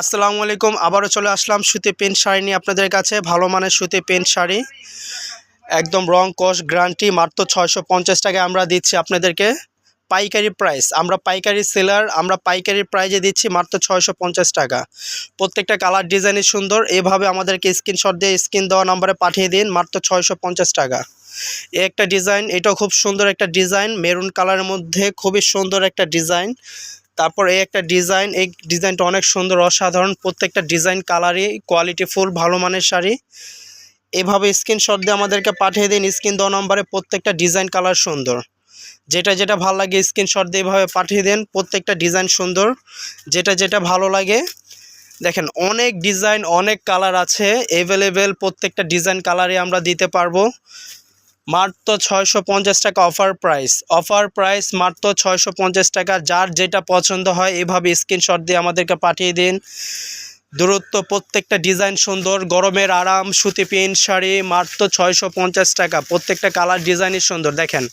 আসসালামু আলাইকুম, আবারও চলে আসলাম সুতি পেন্ট শাড়ি নিয়ে আপনাদের কাছে, ভালো মানের সুতি পেন্ট শাড়ি। একদম রং কস গ্যারান্টি, মাত্র ছয়শো পঞ্চাশ টাকায় আমরা দিচ্ছি আপনাদেরকে পাইকারি প্রাইস। আমরা পাইকারি সেলার আমরা পাইকারি প্রাইজে দিচ্ছি মাত্র ছয়শো পঞ্চাশ টাকা। প্রত্যেকটা কালার ডিজাইনই সুন্দর, এভাবে আমাদেরকে স্ক্রিনশট দিয়ে স্ক্রিন দেওয়া নাম্বারে পাঠিয়ে দিন, মাত্র ছয়শো পঞ্চাশ টাকা। একটা ডিজাইন এটাও খুব সুন্দর একটা ডিজাইন মেরুন কালারের মধ্যে খুবই সুন্দর একটা ডিজাইন তারপর এই একটা ডিজাইন, এই ডিজাইনটা অনেক সুন্দর, অসাধারণ। প্রত্যেকটা ডিজাইন কালারই, কোয়ালিটি ফুল, ভালো মানের শাড়ি। এভাবে স্ক্রিনশট দিয়ে আমাদেরকে পাঠিয়ে দিন, স্ক্রিন দেওয়া নম্বরে প্রত্যেকটা ডিজাইন কালার সুন্দর। যেটা যেটা ভালো লাগে স্ক্রিনশট দিয়ে এভাবে পাঠিয়ে দেন, প্রত্যেকটা ডিজাইন সুন্দর। যেটা যেটা ভালো লাগে, দেখেন অনেক ডিজাইন, অনেক কালার আছে। অ্যাভেলেবেল প্রত্যেকটা ডিজাইন কালারে আমরা দিতে পারব। মাত্র ছয়শো পঞ্চাশ টাকা অফার প্রাইস অফার প্রাইস মাত্র ছয়শো পঞ্চাশ টাকা। যার যেটা পছন্দ হয় এভাবে স্ক্রিনশট দিয়ে আমাদেরকে পাঠিয়ে দিন। দূরত্ব প্রত্যেকটা ডিজাইন সুন্দর, গরমের আরাম, সুতি প্যান্ট শাড়ি, মাত্র ছয়শো পঞ্চাশ টাকা। প্রত্যেকটা কালার ডিজাইনই সুন্দর। দেখেন,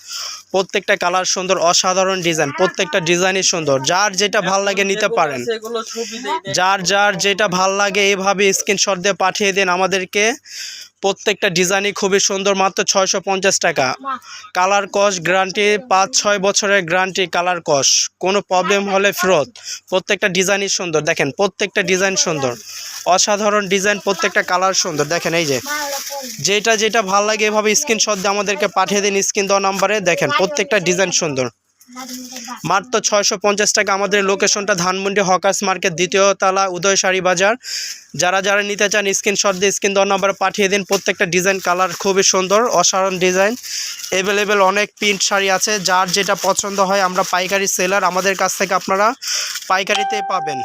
প্রত্যেকটা কালার সুন্দর, অসাধারণ ডিজাইন প্রত্যেকটা ডিজাইনই সুন্দর। যার যেটা ভালো লাগে নিতে পারেন। যার যার যেটা ভালো লাগে এইভাবে স্ক্রিনশট দিয়ে পাঠিয়ে দিন আমাদেরকে। প্রত্যেকটা ডিজাইনই খুবই সুন্দর, মাত্র ছয়শো পঞ্চাশ টাকা। কালার কস গ্যারান্টি পাঁচ, ছয় বছরের গ্যারান্টি কালার কস। কোনো প্রবলেম হলে ফেরত। প্রত্যেকটা ডিজাইনই সুন্দর। দেখেন, প্রত্যেকটা ডিজাইন সুন্দর। অসাধারণ ডিজাইন, প্রত্যেকটা কালার সুন্দর। দেখেন, এই যে। যেটা যেটা ভালো লাগে এভাবে স্ক্রিনশট দিয়ে আমাদেরকে পাঠিয়ে দিন স্ক্রিন দেওয়া নাম্বারে দেখেন, প্রত্যেকটা ডিজাইন সুন্দর। মাত্র ছয়শো পঞ্চাশ টাকা আমাদের লোকেশনটা ধানমন্ডি হকার্স মার্কেট, দ্বিতীয় তলা উদয় শাড়ি বাজার। যারা যারা নিতে চান স্ক্রিনশট দিয়ে স্ক্রিন দর নাম্বারে পাঠিয়ে দিন। প্রত্যেকটা ডিজাইন কালার খুবই সুন্দর, অসাধারণ ডিজাইন। অ্যাভেলেবেল অনেক প্রিন্ট শাড়ি আছে। যার যেটা পছন্দ হয় আমরা পাইকারি সেলার আমাদের কাছ থেকে আপনারা পাইকারিতে পাবেন।